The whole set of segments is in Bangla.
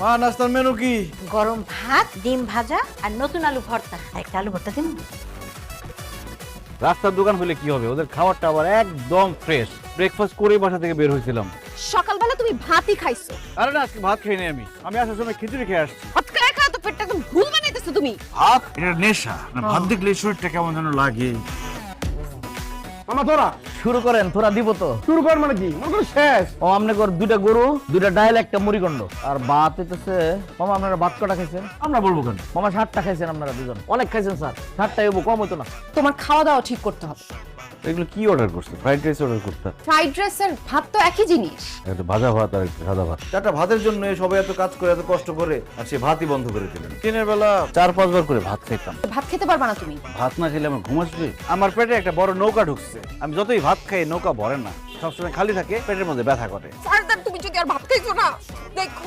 মা নাস্তার মেনু কি? গরম ভাত ডিম ভাজা আর নতুন আলু ভর্তা। একটা আলু ভর্তা দিন। রাস্তার দোকান হলে কি হবে? ওদের খাবারটা আবার একদম ফ্রেশ ব্রেকফাস্ট করেই বাসা থেকে বের হয়েছিলাম। সকালবেলা তুমি ভাতই খাইছো। আরে না আজকে ভাত খেয়ে আমি। আমি আসার সময় খিচুড়ি খেয়ে আসছি। ভাত খায় খায় তো পেটটা একদম ভুল বানাইতেছো তুমি। ভাত? এটা নেশা। না ভাত দেখলে শরীরটা কেমন যেন লাগে। মামা তোরা শুরু করেন তোরা দিব তো। শুরু কর মানে কি? মনে করো শেষ। ও আপনি কর দুইটা গরু দুইটা ডাইল একটা মুড়িগন্ড আর ভাত হইতেছে মামা আপনারা ভাত কটা খাইছেন? আমরা বলব কেন? মামা ষাটটা খাইছেন আপনারা দুজন। অনেক খাইছেন স্যার। ষাটটা এবো কম হইতো না। তোমার খাওয়া দাওয়া ঠিক করতে হবে। এগুলো কি অর্ডার করছে? ফ্রাইড রাইস অর্ডার করতে। ফ্রাইড রাইস আর ভাত তো একই জিনিস। একটা ভাজা ভাত আর একটা সাদা ভাত। চারটা ভাতের জন্য সবাই এত কাজ করে এত কষ্ট করে আর সে ভাতই বন্ধ করে দিলেন। দিনের বেলা চার পাঁচবার করে ভাত খাইতাম। ভাত খেতে পারবা না তুমি। ভাত না খেলে আমার ঘুম আসবে। আমার পেটে একটা বড় নৌকা ঢুকছে। আমি যতই ভাত খাই নৌকা ভরে না। সবসময় খালি থাকে পেটের মধ্যে ব্যথা করে। ফার্দার তুমি যদি আর ভাত খাইছো না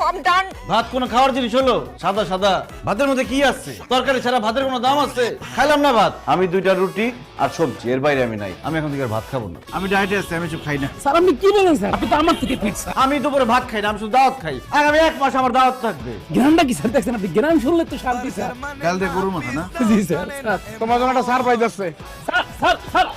আম ডান। ভাত কোনো খাওয়ার জিনিস হলো? সাদা সাদা। ভাতের মধ্যে কি আছে? তরকারি ছাড়া ভাতের কোনো দাম আছে? খাইলাম না ভাত। আমি দুইটা রুটি আর সবজি এর বাইরে আমি নাই। আমি এখন থেকে ভাত খাব না। আমি ডায়েটে আছি আমি সব খাই না। স্যার আপনি কি বলেন স্যার? আপনি তো আমার থেকে ফিট স্যার। আমি দুপুরে ভাত খাই না আমি শুধু দাওয়াত খাই। আগামী এক মাস আমার দাওয়াত থাকবে। জ্ঞানটা কি স্যার? দেখছেন আপনি জ্ঞান শুনলে তো শান্তি স্যার। কাল দিয়ে গরুর মাথা না? জি স্যার স্যার। তোমার জন্য একটা সারপ্রাইজ আছে। স্যার স্যার স্যার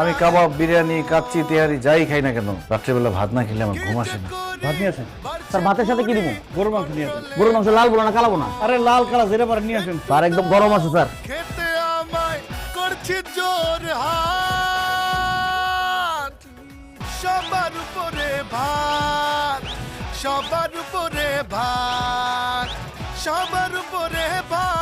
আমি কাবাব বিরিয়ানি কাচ্চি তেহারি যাই খাই না কেন? রাত্রেবেলা ভাত না খেলে আমার ঘুম আসে না। ভাত নিয়ে আসেন। স্যার ভাতের সাথে কি দিব? গরু মাংস নিয়ে আসেন। গরুর মাংস লাল বলো না কালাবো না। আরে লাল কালা যেটা পারে নিয়ে আসেন। স্যার একদম গরম আছে স্যার। খেতে আমায় করছে জোর হাত। সবার উপরে ভাত সবার উপরে ভাত সবার উপরে ভাত।